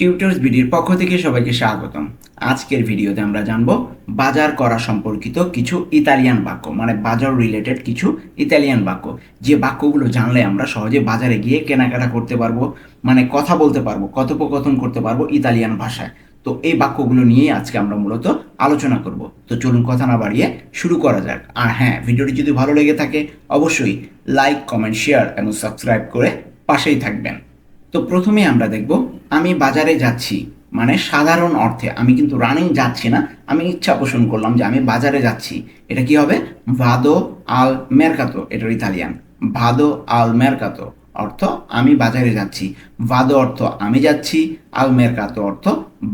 Tutors বিডির পক্ষ থেকে সবাইকে স্বাগতম। আজকের ভিডিওতে আমরা জানব বাজার করা সম্পর্কিত কিছু ইতালিয়ান বাক্য মানে বাজার রিলেটেড কিছু ইতালিয়ান বাক্য। যে বাক্যগুলো জানলে আমরা সহজে বাজারে গিয়ে কেনাকাটা করতে পারব মানে কথা বলতে পারব, কথোপকথন করতে পারব ইতালিয়ান ভাষায়। তো এই বাক্যগুলো নিয়ে আজকে আমরা মূলত আলোচনা করব। তো চলুন কথা না বাড়িয়ে শুরু করা যাক। আর হ্যাঁ ভিডিওটি যদি ভালো লেগে থাকে, অবশ্যই লাইক কমেন্ট শেয়ার এবং সাবস্ক্রাইব করে পাশেই থাকবেন। তো প্রথমে আমরা দেখব, আমি বাজারে যাচ্ছি মানে সাধারণ অর্থে, আমি কিন্তু রানিং যাচ্ছি না, আমি ইচ্ছা পোষণ করলাম যে আমি বাজারে যাচ্ছি। এটা কি হবে? ভাদো আল মেরকাতো এটার ইতালিয়ান। ভাদো আল মেরকাতো অর্থ আমি বাজারে যাচ্ছি। ভাদো অর্থ আমি যাচ্ছি আল মেরকাতো অর্থ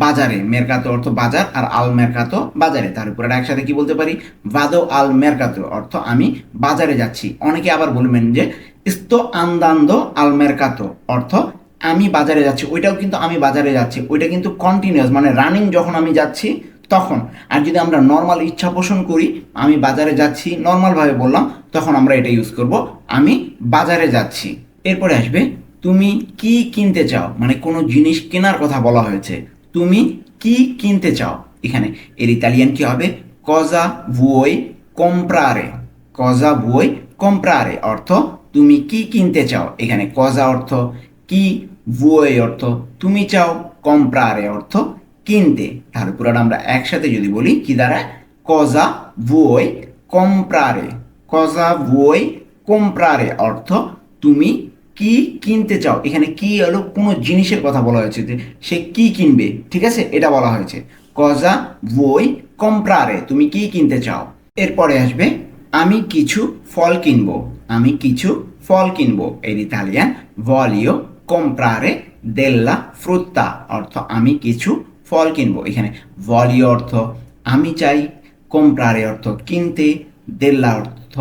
বাজারে। মেরকাতো অর্থ বাজার আর আল মেরকাতো বাজারে। তার উপরে একসাথে কি বলতে পারি? ভাদো আল মেরকাতো অর্থ আমি বাজারে যাচ্ছি। অনেকে আবার বলবেন যে, ইস্তো আন্দান্দো আল মেরকাতো অর্থ আমি বাজারে যাচ্ছি, ওইটাও কিন্তু আমি বাজারে যাচ্ছি, ওইটা কিন্তু কন্টিনিউয়াস মানে রানিং যখন আমি যাচ্ছি, তখন। আর যদি আমরা নর্মাল ইচ্ছা পোষণ করি, আমি বাজারে যাচ্ছি নর্মালভাবে বললাম, তখন আমরা এটা ইউজ করব, আমি বাজারে যাচ্ছি। এরপরে আসবে, তুমি কি কিনতে চাও? মানে কোনো জিনিস কেনার কথা বলা হয়েছে, তুমি কি কিনতে চাও? এখানে, এর ইতালিয়ান কি হবে? কজা ভুই কম্প্রারে কজা ভুই কম্প্রারে অর্থ, তুমি কি কিনতে চাও? এখানে কজা অর্থ কি ভুই অর্থ? তুমি চাও কম্প্রারে অর্থ কিনতে। তাহলে পুরোটা আমরা একসাথে যদি বলি, কি দাঁড়ায় কজা ভুই কম্প্রারে কজা ভুই কম্প্রারে অর্থ তুমি কি কিনতে চাও। এখানে কি হলো? কোনো জিনিসের কথা বলা হয়েছে যে সে কি কিনবে, ঠিক আছে? এটা বলা হয়েছে। কজা বই কম্প্রারে তুমি কি কিনতে চাও? এরপরে আসবে, আমি কিছু ফল কিনবো। আমি কিছু ফল কিনবো। এর ইতালিয়ান, ভলিও কম্প্রারে দেল্লা ফ্রুত্তা অর্থ আমি কিছু ফল কিনবো। এখানে ভলিও অর্থ আমি চাই কম্প্রারে অর্থ কিনতে দেল্লা অর্থ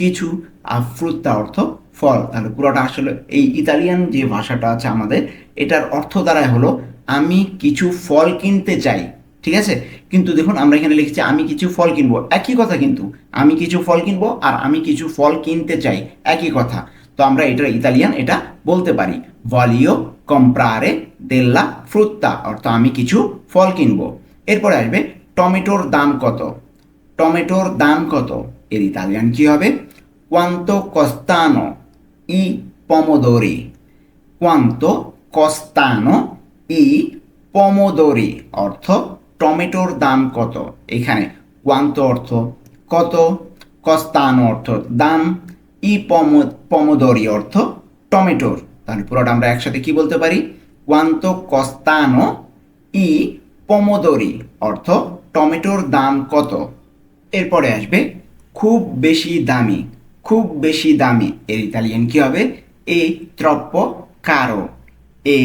কিছু, আর ফ্রুত্তা অর্থ ফল। তাহলে পুরোটা আসলে এই ইতালিয়ান যে ভাষাটা আছে আমাদের, এটার অর্থ দ্বারাই হলো আমি কিছু ফল কিনতে চাই, ঠিক আছে? কিন্তু দেখুন, আমরা এখানে লিখছি আমি কিছু ফল কিনবো। একই কথা কিন্তু, আমি কিছু ফল কিনবো আর আমি কিছু ফল কিনতে চাই, একই কথা। আমরা এটা ইতালিয়ান, এটা বলতে পারি। ভলিও কম্প্রারে দেল্লা ফ্রুত্তা অর্থাৎ আমি কিছু ফল কিনবো। এরপরে আসবে টমেটোর দাম কত? টমেটোর দাম কত? এর ইতালিয়ান কি হবে? Quanto কস্তানো ই pomodori? Quanto কস্তানো ই pomodori? অর্থ টমেটোর দাম কত? এখানে quanto অর্থ? কত? কস্তানো অর্থ। দাম ই পমোদরি অর্থ টমেটোর তাহলে পুরোটা আমরা একসাথে কি বলতে পারি? quanto কস্তানো ই পমোদরি অর্থ টমেটোর দাম কত? এরপরে আসবে খুব বেশি দামি, খুব বেশি দামি। এর ইতালিয়ান কি হবে? এ ত্রপ্প কারও এ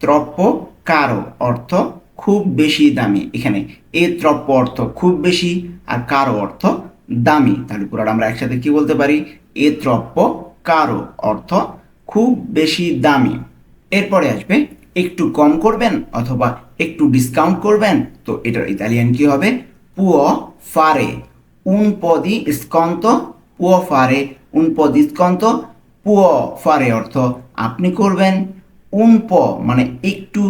ত্রপ্প কারও অর্থ খুব বেশি দামি। এখানে এ ত্রপ্প অর্থ খুব বেশি আর কারও অর্থ দামি। তাহলে পুরোটা আমরা একসাথে কি বলতে পারি? এ ত্রপ্প কারও অর্থ খুব বেশি দামি। এরপরে আসবে, একটু কম করবেন অথবা একটু ডিসকাউন্ট করবেন, তো এটার ইতালিয়ান কি হবে? পুয় ফারে উন di sconto può fare un po' di sconto può অর্থ আপনি করবেন। উন প মানে একটু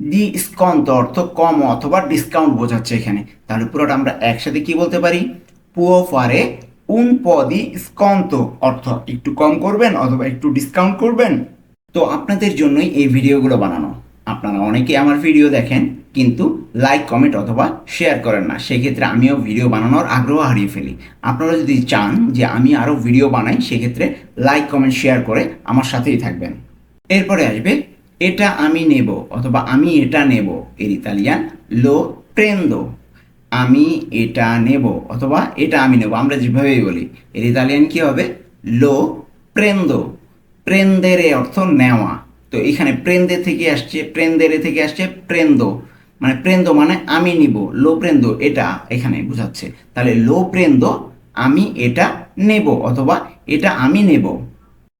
দি স্কন্ত অর্থ কম অথবা ডিসকাউন্ট বোঝাচ্ছে এখানে। তাহলে পুরোটা আমরা একসাথে কি বলতে পারি? পুও ফারে un po' স্কন্ত, অর্থ একটু কম করবেন অথবা একটু ডিসকাউন্ট করবেন। তো আপনাদের জন্যই এই ভিডিওগুলো বানানো। আপনারা অনেকে আমার ভিডিও দেখেন, কিন্তু লাইক কমেন্ট অথবা শেয়ার করেন না। সেক্ষেত্রে আমিও ভিডিও বানানোর আগ্রহ হারিয়ে ফেলি। আপনারা যদি চান যে আমি আরও ভিডিও বানাই, সেক্ষেত্রে লাইক কমেন্ট শেয়ার করে আমার সাথেই থাকবেন। এরপরে আসবে, এটা আমি নেব অথবা আমি এটা নেব। এর ইতালিয়ান লো প্রেন্দো আমি এটা নেব অথবা এটা আমি নেব। আমরা যেভাবেই বলি, এর ইতালিয়ান কি হবে? লো প্রেন্দো প্রেন্দেরে অর্থ নেওয়া। তো এখানে প্রেন্দে থেকে আসছে প্রেন্দেরে থেকে আসছে প্রেন্দো মানে প্রেন্দো মানে আমি নিব। লো প্রেন্দো এটা এখানে বোঝাচ্ছে। তাহলে লো প্রেন্দো আমি এটা নেব অথবা এটা আমি নেব।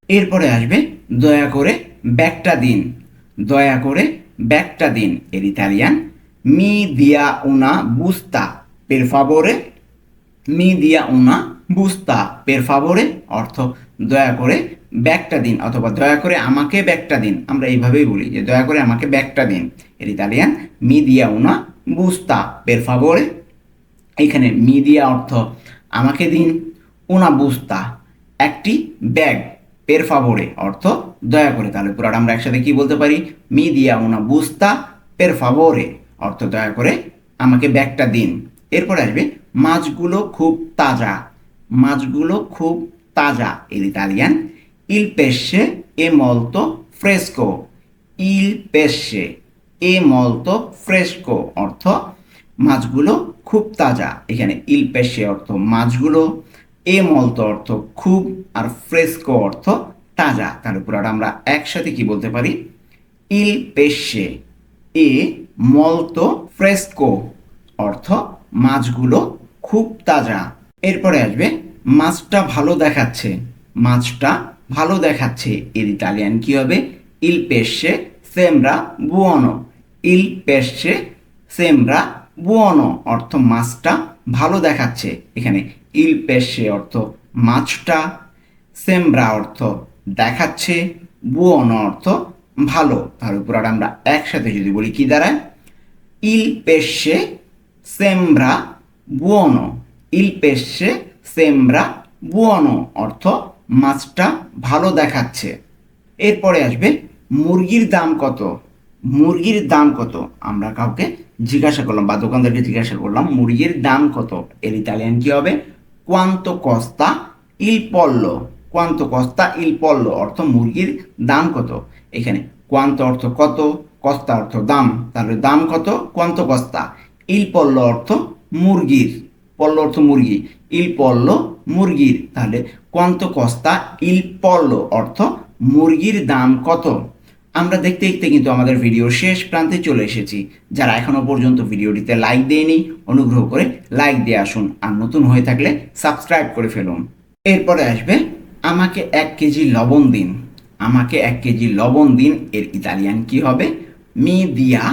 এরপরে আসবে, দয়া করে ব্যাগটা দিন। দয়া করে ব্যাগটা দিন, এর ইতালিয়ান মি দিয়া উনা বুস্তা পের ফাবোরে মি দিয়া উনা বুস্তা পের ফাবোরে অর্থ দয়া করে ব্যাগটা দিন, অথবা দয়া করে আমাকে ব্যাগটা দিন। আমরা এইভাবেই বলি যে, দয়া করে আমাকে ব্যাগটা দিন। এর ইতালিয়ান মি দিয়া উনা বুস্তা পের ফাভোরে এখানে মি দিয়া অর্থ আমাকে দিন উনা বুস্তা একটি ব্যাগ পের ফাভোরে অর্থ দয়া করে। তাহলে পুরাটা আমরা একসাথে কি বলতে পারি? মি দিয়া উনা বুস্তা পের ফাভোরে অর্থ দয়া করে আমাকে ব্যাগটা দিন। এরপর আসবে, মাছগুলো খুব তাজা, মাছগুলো খুব তাজা। এর ইতালিয়ান, ইল পেসে এ মলতো ফ্রেস্কো। ইল পেসে এ মলতো ফ্রেস্কো। অর্থ, মাছগুলো খুব তাজা। এখানে ইল পেসে অর্থ, মাছগুলো। এ মলতো অর্থ, খুব। আর ফ্রেস্কো অর্থ, তাজা। তাহলে পুরোটা আমরা একসাথে কি বলতে পারি? ইল পেসে এ মলতো ফ্রেস্কো অর্থ মাছগুলো খুব তাজা। এরপরে আসবে, মাছটা ভালো দেখাচ্ছে। মাছটা ভালো দেখাচ্ছে। এর ইতালিয়ান কি হবে? ইল পেসে সেমরা বুয়নো। ইল পেসে সেমরা বুয়নো অর্থ মাছটা ভালো দেখাচ্ছে। এখানে ইল পেসে অর্থ মাছটা, সেমরা অর্থ দেখাচ্ছে, বুয়নো অর্থ ভালো। তাহলে পুরাটা আমরা একসাথে যদি বলি, কি দাঁড়ায় ইল pesce sembra buono ইল pesce sembra buono অর্থ মাছটা ভালো দেখাচ্ছে। এরপরে আসবে, মুরগির দাম কত? মুরগির দাম কত? আমরা কাউকে জিজ্ঞাসা করলাম বা দোকানদারকে জিজ্ঞাসা করলাম, মুরগির দাম কত? এর ইতালিয়ান কি হবে? কোয়ান্তো কস্তা ইল পল্লো কোয়ান্তো কস্তা ইল পল্ল অর্থ মুরগির দাম কত? এখানে কোয়ান্ত অর্থ কত? কস্তা অর্থ দাম। তাহলে দাম কত? কোয়ান্ত কস্তা ইল পল্ল অর্থ মুরগির। পল্ল অর্থ মুরগি। ইল পল্ল মুরগির। তাহলে কোয়ান্ত কস্তা ইল পল্ল অর্থ মুরগির দাম কত? আমরা দেখতে দেখতে কিন্তু আমাদের ভিডিও শেষ প্রান্তে চলে এসেছি। যারা এখনও পর্যন্ত ভিডিওটিতে লাইক দেয়নি, অনুগ্রহ করে লাইক দিয়ে আসুন। আর নতুন হয়ে থাকলে সাবস্ক্রাইব করে ফেলুন। এরপরে আসবে আমাকে এক কেজি লবণ দিন। আমাকে এক কেজি লবণ দিন, এর ইতালিয়ান কি হবে? মি দিয়া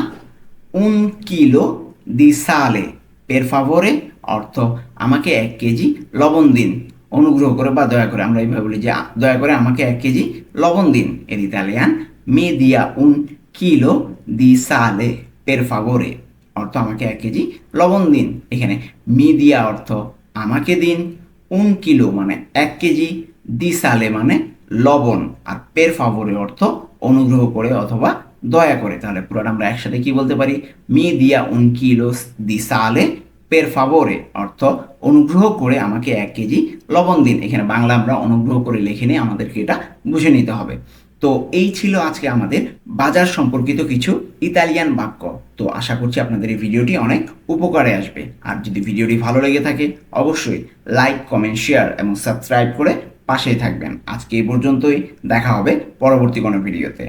উন কিলো দি সালে পের ফাভোরে অর্থ আমাকে এক কেজি লবণ দিন। অনুগ্রহ করে বা দয়া করে, আমরা এইভাবে বলি যে দয়া করে আমাকে এক কেজি লবণ দিন, এর ইতালিয়ান। মি দিয়া উন কিলো দি সালে পের ফাভোরে অর্থ আমাকে এক কেজি লবণ দিন। এখানে মি দিয়া অর্থ আমাকে দিন উন কিলো মানে এক কেজি দি সালে মানে লবণ আর পের ফাভোরে অর্থ অনুগ্রহ করে অথবা দয়া করে। তাহলে পুরোটা আমরা একসাথে কি বলতে পারি? মি দিয়া উন কিলো দি সালে পের ফাভোরে অর্থ অনুগ্রহ করে আমাকে এক কেজি লবণ দিন। এখানে বাংলা আমরা অনুগ্রহ করে লিখে নিয়ে আমাদেরকে এটা বুঝে নিতে হবে। তো এই ছিল আজকে আমাদের বাজার সম্পর্কিত কিছু ইতালিয়ান বাক্য। তো আশা করছি আপনাদের এই ভিডিওটি অনেক উপকারে আসবে। আর যদি ভিডিওটি ভালো লেগে থাকে, অবশ্যই লাইক কমেন্ট শেয়ার এবং সাবস্ক্রাইব করে পাশেই থাকবেন। আজকে এই পর্যন্তই দেখা হবে পরবর্তী কোনো ভিডিওতে।